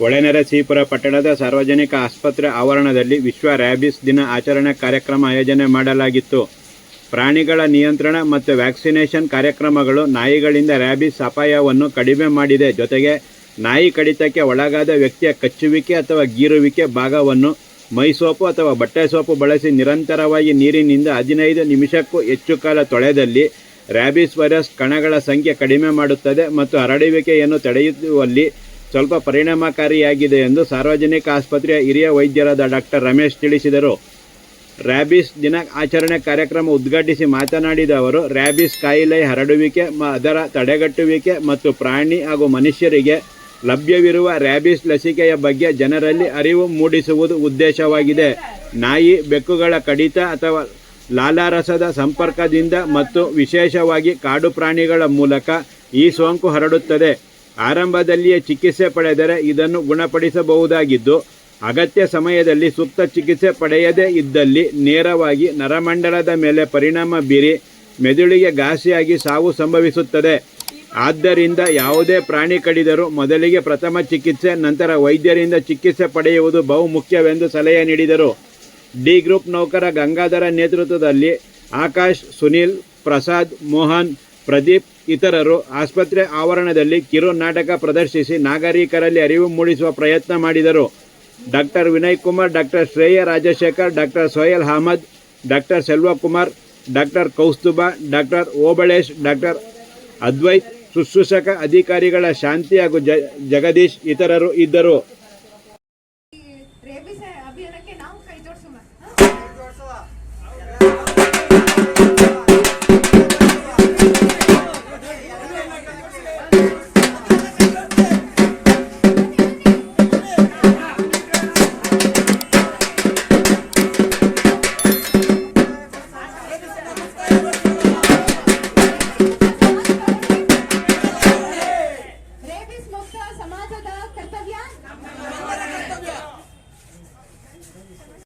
ಹೊಳೆನರಸೀಪುರ ಪಟ್ಟಣದ ಸಾರ್ವಜನಿಕ ಆಸ್ಪತ್ರೆ ಆವರಣದಲ್ಲಿ ವಿಶ್ವ ರ್ಯಾಬಿಸ್ ದಿನ ಆಚರಣೆ ಕಾರ್ಯಕ್ರಮ ಆಯೋಜನೆ ಮಾಡಲಾಗಿತ್ತು. ಪ್ರಾಣಿಗಳ ನಿಯಂತ್ರಣ ಮತ್ತು ವ್ಯಾಕ್ಸಿನೇಷನ್ ಕಾರ್ಯಕ್ರಮಗಳು ನಾಯಿಗಳಿಂದ ರ್ಯಾಬಿಸ್ ಅಪಾಯವನ್ನು ಕಡಿಮೆ ಮಾಡಿದೆ. ಜೊತೆಗೆ ನಾಯಿ ಕಡಿತಕ್ಕೆ ಒಳಗಾದ ವ್ಯಕ್ತಿಯ ಕಚ್ಚುವಿಕೆ ಅಥವಾ ಗೀರುವಿಕೆ ಭಾಗವನ್ನು ಮೈಸೋಪು ಅಥವಾ ಬಟ್ಟೆ ಸೋಪು ಬಳಸಿ ನಿರಂತರವಾಗಿ ನೀರಿನಿಂದ ಹದಿನೈದು ನಿಮಿಷಕ್ಕೂ ಹೆಚ್ಚು ಕಾಲ ತೊಳೆದಲ್ಲಿ ರ್ಯಾಬಿಸ್ ವೈರಸ್ ಕಣಗಳ ಸಂಖ್ಯೆ ಕಡಿಮೆ ಮಾಡುತ್ತದೆ ಮತ್ತು ಹರಡುವಿಕೆಯನ್ನು ತಡೆಯುವಲ್ಲಿ ಸ್ವಲ್ಪ ಪರಿಣಾಮಕಾರಿಯಾಗಿದೆ ಎಂದು ಸಾರ್ವಜನಿಕ ಆಸ್ಪತ್ರೆಯ ಹಿರಿಯ ವೈದ್ಯರಾದ ಡಾಕ್ಟರ್ ರಮೇಶ್ ತಿಳಿಸಿದರು. ರ್ಯಾಬಿಸ್ ದಿನ ಆಚರಣೆ ಕಾರ್ಯಕ್ರಮ ಉದ್ಘಾಟಿಸಿ ಮಾತನಾಡಿದ ಅವರು, ರ್ಯಾಬಿಸ್ ಕಾಯಿಲೆ ಹರಡುವಿಕೆ ಅದರ ತಡೆಗಟ್ಟುವಿಕೆ ಮತ್ತು ಪ್ರಾಣಿ ಹಾಗೂ ಮನುಷ್ಯರಿಗೆ ಲಭ್ಯವಿರುವ ರ್ಯಾಬಿಸ್ ಲಸಿಕೆಯ ಬಗ್ಗೆ ಜನರಲ್ಲಿ ಅರಿವು ಮೂಡಿಸುವುದು ಉದ್ದೇಶವಾಗಿದೆ. ನಾಯಿ, ಬೆಕ್ಕುಗಳ ಕಡಿತ ಅಥವಾ ಲಾಲಾರಸದ ಸಂಪರ್ಕದಿಂದ ಮತ್ತು ವಿಶೇಷವಾಗಿ ಕಾಡು ಪ್ರಾಣಿಗಳ ಮೂಲಕ ಈ ಸೋಂಕು ಹರಡುತ್ತದೆ. ಆರಂಭದಲ್ಲಿಯೇ ಚಿಕಿತ್ಸೆ ಪಡೆದರೆ ಇದನ್ನು ಗುಣಪಡಿಸಬಹುದಾಗಿದ್ದು, ಅಗತ್ಯ ಸಮಯದಲ್ಲಿ ಸೂಕ್ತ ಚಿಕಿತ್ಸೆ ಪಡೆಯದೇ ಇದ್ದಲ್ಲಿ ನೇರವಾಗಿ ನರಮಂಡಲದ ಮೇಲೆ ಪರಿಣಾಮ ಬೀರಿ ಮೆದುಳಿಗೆ ಘಾಸಿಯಾಗಿ ಸಾವು ಸಂಭವಿಸುತ್ತದೆ. ಆದ್ದರಿಂದ ಯಾವುದೇ ಪ್ರಾಣಿ ಕಡಿದರೂ ಮೊದಲಿಗೆ ಪ್ರಥಮ ಚಿಕಿತ್ಸೆ, ನಂತರ ವೈದ್ಯರಿಂದ ಚಿಕಿತ್ಸೆ ಪಡೆಯುವುದು ಬಹುಮುಖ್ಯವೆಂದು ಸಲಹೆ ನೀಡಿದರು. ಡಿ ಗ್ರೂಪ್ ನೌಕರ ಗಂಗಾಧರ ನೇತೃತ್ವದಲ್ಲಿ ಆಕಾಶ್, ಸುನಿಲ್, ಪ್ರಸಾದ್, ಮೋಹನ್ ಪ್ರದೀಪ್, ಇತರರು ಆಸ್ಪತ್ರೆ ಆವರಣದಲ್ಲಿ ಕಿರು ನಾಟಕ ಪ್ರದರ್ಶಿಸಿ ನಾಗರಿಕರಲ್ಲಿ ಅರಿವು ಮೂಡಿಸುವ ಪ್ರಯತ್ನ ಮಾಡಿದರು. Doctor Vinay Kumar doctor Shreya Rajashekar, doctor Soyal Ahmad, doctor Selvakumar, doctor Kaustubha, doctor Obalesh, doctor Advait, ಶುಶ್ರೂಷಕ ಅಧಿಕಾರಿಗಳ ಶಾಂತಿ ಹಾಗೂ ಜಗದೀಶ್ ಇತರರು ಇದ್ದರು.